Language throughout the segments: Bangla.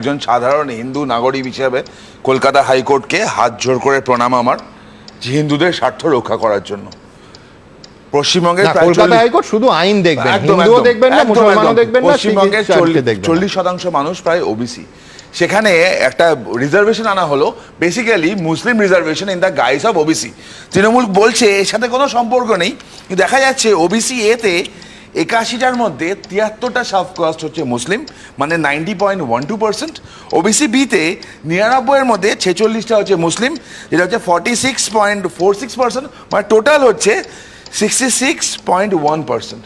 একজন সাধারণ হিন্দু নাগরিক হিসেবে কলকাতা হাইকোর্টকে হাত জোর করে প্রণাম আমার যে হিন্দুদের স্বার্থ রক্ষা করার জন্য। পশ্চিমবঙ্গের কলকাতা চল্লিশ- হাইকোর্ট শুধু আইন দেখবেন হিন্দুও দেখবেন না মুসলমানও দেখবেন না পশ্চিমবঙ্গের। চল্লিশ শতাংশ মানুষ প্রায় ওবিসি সেখানে একটা রিজার্ভেশন আনা হলো basically Muslim reservation in the guise of OBC Trinamool বলছে এর সাথে কোনো সম্পর্ক নেই দেখা যাচ্ছে ওবিসি এতে একাশিটার মধ্যে তিয়াত্তরটা সাব কাস্ট হচ্ছে মুসলিম মানে ninety point one two percent OBC বিতে নিরানব্বইয়ের মধ্যে ছেচল্লিশটা হচ্ছে মুসলিম যেটা হচ্ছে forty six point four six percent মানে টোটাল হচ্ছে sixty six point one percent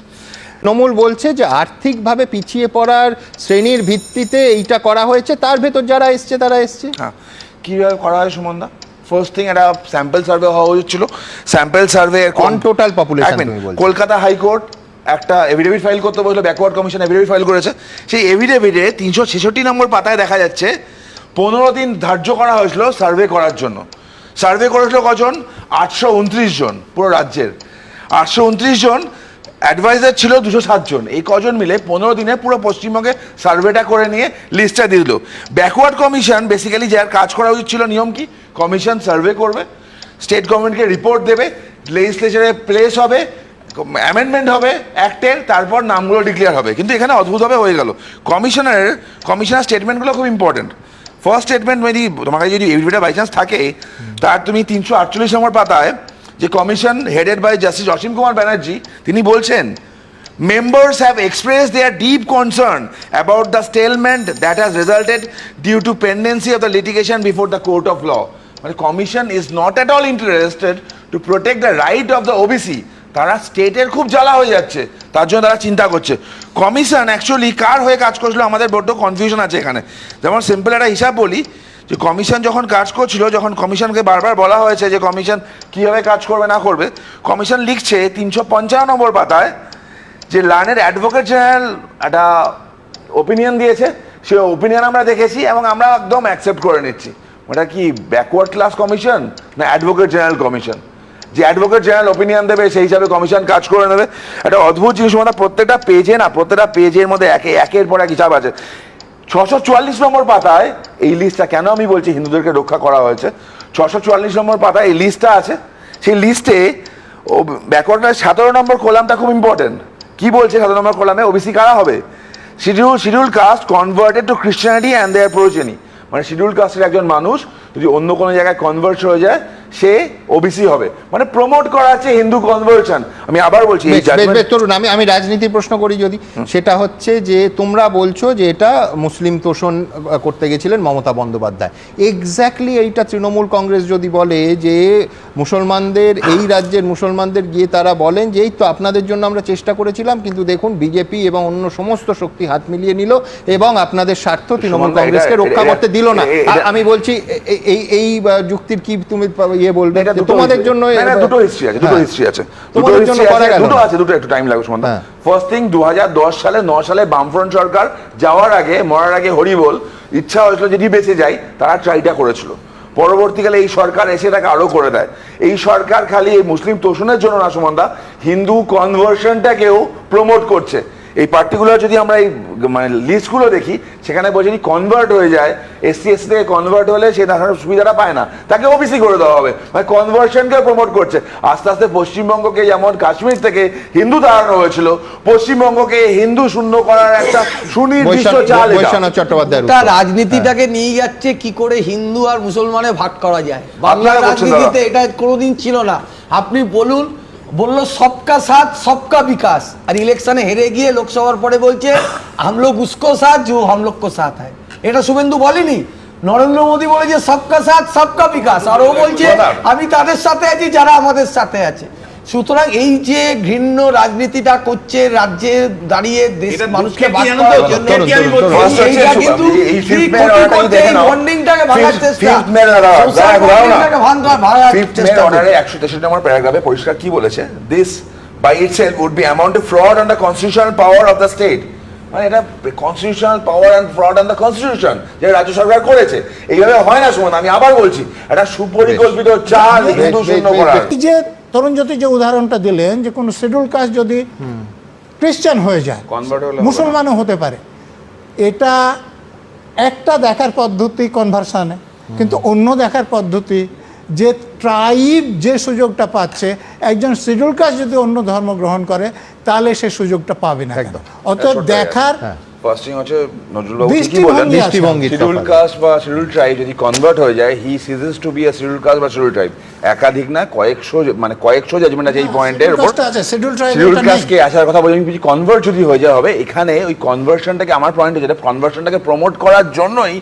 Trinamool বলছে যে আর্থিকভাবে পিছিয়ে পড়ার শ্রেণির ভিত্তিতে এইটা করা হয়েছে তার ভেতর যারা এসছে তারা এসছে। হ্যাঁ কীভাবে করা হয় সুমনদা? ফার্স্ট থিং একটা স্যাম্পল সার্ভে হওয়া উচিত ছিল। স্যাম্পল সার্ভে population তুমি বলছো। কলকাতা হাইকোর্ট একটা এভিডেভিট ফাইল করতে বসল ব্যাকওয়ার্ড কমিশন এভিডেভিট ফাইল করেছে। সেই এভিডেভিটে তিনশো ছেষট্টি নম্বর পাতায় দেখা যাচ্ছে, পনেরো দিন ধার্য করা হয়েছিল সার্ভে করার জন্য। সার্ভে করেছিল কজন? আটশো উনত্রিশ জন, পুরো রাজ্যের। আটশো উনত্রিশ জন অ্যাডভাইজার ছিল দুশো সাতজন এই কজন মিলে পনেরো দিনে পুরো পশ্চিমবঙ্গে সার্ভেটা করে নিয়ে লিস্টটা দিল। ব্যাকওয়ার্ড কমিশন বেসিক্যালি যার কাজ করা উচিত ছিল নিয়ম কি? কমিশন সার্ভে করবে স্টেট গভর্নমেন্টকে রিপোর্ট দেবে লেজিসলেচারে প্লেস হবে অ্যামেন্ডমেন্ট হবে অ্যাক্টের তারপর নামগুলো ডিক্লেয়ার হবে। কিন্তু এখানে অদ্ভুতভাবে হয়ে গেল। কমিশনারের, কমিশনার স্টেটমেন্টগুলো খুব ইম্পর্টেন্ট ফার্স্ট স্টেটমেন্ট যদি তোমার কাছে যদি এভিডেভিটে বাই চান্স থাকে, তার তুমি তিনশো আটচল্লিশ নম্বর পাতায় যে commission headed by justice Asim Kumar Banerjee তিনি বলছেন, Members have expressed their deep concern about the stalemate that has resulted due to pendency of the litigation before the court of law. মানে commission is not at all interested to protect the right of the OBC তারা স্টেটের খুব জ্বালা হয়ে যাচ্ছে, তার জন্য তারা চিন্তা করছে। কমিশন অ্যাকচুয়ালি কার হয়ে কাজ করছিল আমাদের বড্ড কনফিউশন আছে এখানে। যেমন সিম্পল একটা হিসাব বলি, যে কমিশন যখন কাজ করছিল, যখন কমিশনকে বারবার বলা হয়েছে যে কমিশন কীভাবে কাজ করবে, না করবে কমিশন লিখছে তিনশো পঞ্চান্ন নম্বর পাতায় যে লার্নের অ্যাডভোকেট জেনারেল একটা ওপিনিয়ন দিয়েছে সে ওপিনিয়ন আমরা দেখেছি এবং আমরা একদম অ্যাকসেপ্ট করে নিচ্ছি। ওটা কি ব্যাকওয়ার্ড ক্লাস কমিশন না অ্যাডভোকেট জেনারেল কমিশন যে অ্যাডভোকেট জেনারেল ওপিনিয়ন দেবে, সেই হিসাবে কমিশন কাজ করে নেবে। একটা অদ্ভুত জিনিস মানে প্রত্যেকটা পেজে না, প্রত্যেকটা পেজের মধ্যে একে, একের পর এক হিসাব আছে। ছশো চুয়াল্লিশ নম্বর পাতায় এই লিস্টটা কেন আমি বলছি হিন্দুদেরকে রক্ষা করা হয়েছে? ছশো চুয়াল্লিশ নম্বর পাতায় এই লিস্টটা আছে। সেই লিস্টে ও ব্যাকওয়ার্ডের সতেরো নম্বর কলামটা খুব ইম্পর্টেন্ট কি বলছে সতেরো নম্বর কলামে? ওবিসি কারা হবে? Schedule schedule caste converted to Christianity and their progeny মানে শিডিউল কাস্টের একজন মানুষ যদি অন্য কোনো জায়গায় কনভার্ট হয়ে যায় সে ওবিসি হবে। মানে প্রমোট করা আছে হিন্দু কনভার্সন আমি আবার বলছি তরুণ আমি আমি রাজনীতির প্রশ্ন করি যদি। সেটা হচ্ছে যে তোমরা বলছো যে এটা মুসলিম তোষণ করতে গেছিলেন মমতা বন্দ্যোপাধ্যায়। এক্স্যাক্টলি এইটা তৃণমূল কংগ্রেস যদি বলে যে মুসলমানদের এই রাজ্যের মুসলমানদের গিয়ে তারা বলেন যে এই তো আপনাদের জন্য আমরা চেষ্টা করেছিলাম কিন্তু দেখুন বিজেপি এবং অন্য সমস্ত শক্তি হাত মিলিয়ে নিল এবং আপনাদের স্বার্থ তৃণমূল কংগ্রেসকে রক্ষা করতে দিল না। আমি বলছি এই এই যুক্তির কি তুমি ইয়ে বলবে তোমাদের জন্য দুটো হিস্ট্রি আছে দুটো হ্যাঁ। হিস্ট্রি আছে। দুটো করা আছে, দুটো আছে দুটো একটু টাইম লাগবে সুমন হ্যাঁ। ফার্স্ট থিং দু সালে ন সালে বামফ্রন্ট সরকার যাওয়ার আগে মরার আগে হরিবোল ইচ্ছা হয়েছিল যদি বেঁচে যায় তারা ট্রাইটা করেছিল। পরবর্তীকালে এই সরকার এসে তাকে আরও করে দেয়। এই সরকার খালি এই মুসলিম তোষণের জন্য না সুমনদা হিন্দু কনভার্সনটাকেও প্রমোট করছে। এই পার্টিকুলার যদি আমরা এই মানে লিস্টগুলো দেখি সেখানে বলছে যদি কনভার্ট হয়ে যায় এসসি এসসি থেকে কনভার্ট হলে সে তার সুবিধাটা পায় না। তাকে ওবিসি করে দেওয়া হবে। মানে কনভার্সনকে প্রমোট করছে। আস্তে আস্তে পশ্চিমবঙ্গকে যেমন কাশ্মীর থেকে হিন্দু দাঁড়ানো হয়েছিল পশ্চিমবঙ্গকে হিন্দু শূন্য করার একটা সুনির্দিষ্ট চাল উত্তর। রাজনীতিটাকে নিয়ে যাচ্ছে কি করে হিন্দু আর মুসলমানে ভাগ করা যায়? বলছেন রাজনীতিতে এটা কোনোদিন ছিল না। আপনি বলুন বলল সবকা সাথ সবকা বিকাশ। আর ইলেকশনে হেরে গিয়ে লোকসভার পরে বলছে আমলোক উস্কো সাথ যে হামলোক কো সাথ হয় এটা শুভেন্দু বলেনি। নরেন্দ্র মোদী বলেছে সবকা সাথ সবকা বিকাশ। আর ও বলছে আমি তাদের সাথে আছি যারা আমাদের সাথে আছে। সুতরাং এই যে ঘৃণ্য রাজনীতিটা করছে রাজ্যে দাঁড়িয়ে দেশ মানুষকে প্যারাগ্রাফে পরিষ্কার কি বলেছে? This by would be amount fraud on the constitutional power of the state মানে এটা constitutional power and fraud on the constitution যেটা রাজ্য সরকার করেছে। এইভাবে হয় না সুমন আমি আবার বলছি একটা সুপরিকল্পিত চাল হিন্দু শূন্য যে তরুণজ্যোতি যে উদাহরণটা দিলেন যে কোনো শিডিউল কাস্ট যদি খ্রিস্টান হয়ে যায়। মুসলমানও হতে পারে। এটা একটা দেখার পদ্ধতি কনভার্সানে কিন্তু অন্য দেখার পদ্ধতি যে ট্রাইব যে সুযোগটা পাচ্ছে একজন শিডিউল কাস্ট যদি অন্য ধর্ম গ্রহণ করে তাহলে সে সুযোগটা পাবে না। অতএব দেখার ফার্স্ট হচ্ছে নজরুলবাবু ঠিকই বললেন। দৃষ্টিভঙ্গি শিডিউল কাস্ট বা শিডিউল ট্রাইব যদি কনভার্ট হয়ে যায় he ceases to be a schedule caste বা শিডিউল ট্রাইব একাধিক না কয়েকশো মানে কয়েকশো জাজমেন্ট আছে এই পয়েন্টের উপর। শিডিউল কাস্টকে আসার কথা বলি কনভার্ট যদি হয়ে যায় হবে এখানে ওই কনভার্সনটাকে আমার পয়েন্ট যেটা কনভার্সনটাকে প্রমোট করার জন্যই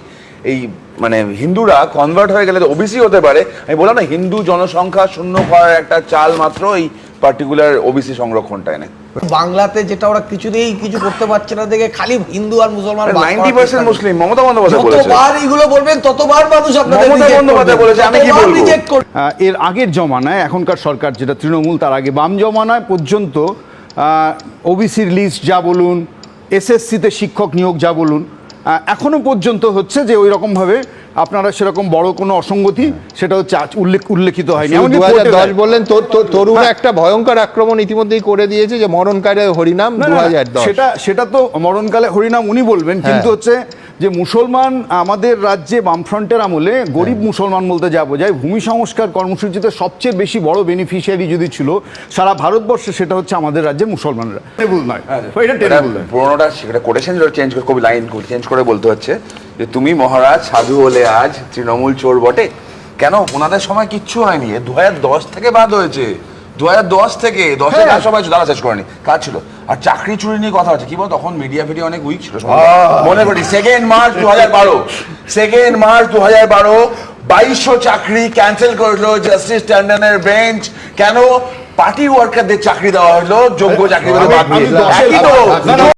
এই মানে হিন্দুরা কনভার্ট হয়ে গেলে ওবিসি হতে পারে। আমি বললাম না হিন্দু জনসংখ্যা শূন্য করার একটা চাল মাত্র এই পার্টিকুলার ওবিসি সংরক্ষণটা এনে বাংলাতে যেটা ওরা কিছুতেই কিছু করতে পারছে না দেখে খালি হিন্দু আর মুসলমান ভাগ করার ninety percent Muslim Mamata Bandyopadhyay বলেছে। যতবার এগুলো বলবেন ততবার মানুষ আপনাদের মমতা বন্দ্যোপাধ্যায় বলেছে, আমি কি বলব? এর আগের জমানায় এখনকার সরকার যেটা তৃণমূল তার আগে বাম জমানায় পর্যন্ত ওবিসির লিস্ট যা বলুন এসএসসিতে শিক্ষক নিয়োগ যা বলুন এখনও পর্যন্ত হচ্ছে যে ওই রকমভাবে আপনারা সেরকম বড় কোনো অসঙ্গতি সেটা হচ্ছে উল্লেখ উল্লেখিত হয়নি দু হাজার দশ বললেন তো- তো- তরুণ হ্যাঁ। একটা ভয়ঙ্কর আক্রমণ ইতিমধ্যেই করে দিয়েছে যে মরণকালে হরিনাম দু হাজার সেটা সেটা তো মরণকালে হরিনাম উনি বলবেন কিন্তু হ্যাঁ। হচ্ছে যে মুসলমান আমাদের রাজ্যে বামফ্রন্টের আমলে গরিব হ্যাঁ। মুসলমান বলতে যা বোঝায় ভূমি সংস্কার কর্মসূচিতে সবচেয়ে বেশি বড় বেনিফিশিয়ারি যদি ছিল সারা ভারতবর্ষে সেটা হচ্ছে আমাদের রাজ্যে মুসলমানরা। টেবল নয়। এটা টেবল নয়। পুরোনোটা সেটা করেছেন যেটা চেঞ্জ করে কবি লাইন চেঞ্জ করে বলতে হচ্ছে যে তুমি মহারাজ সাধু হলে আজ তৃণমূল চোর বটে। কেন? ওনাদের সময় কিচ্ছু হয়নি। দু হাজার দশ থেকে বাদ হয়েছে। দু হাজার দশ থেকে দশে হ্যাঁ। কাজ সবাই দাঁড়া শেষ করেনি। কাজ ছিল। আর চাকরি চুরি নিয়ে কথা হচ্ছে। কি বল? তখন মিডিয়া ফিডিয়া অনেক উইক ছিল। মনে করি সেকেন্ড মার্চ দু হাজার বারো। সেকেন্ড মার্চ দু হাজার বারো বাইশশো চাকরি ক্যান্সেল করল জাস্টিস ট্যান্ডনের বেঞ্চ কেন? পার্টি ওয়ার্কারদের চাকরি দেওয়া হলো যোগ্য চাকরি বাদ দিয়ে।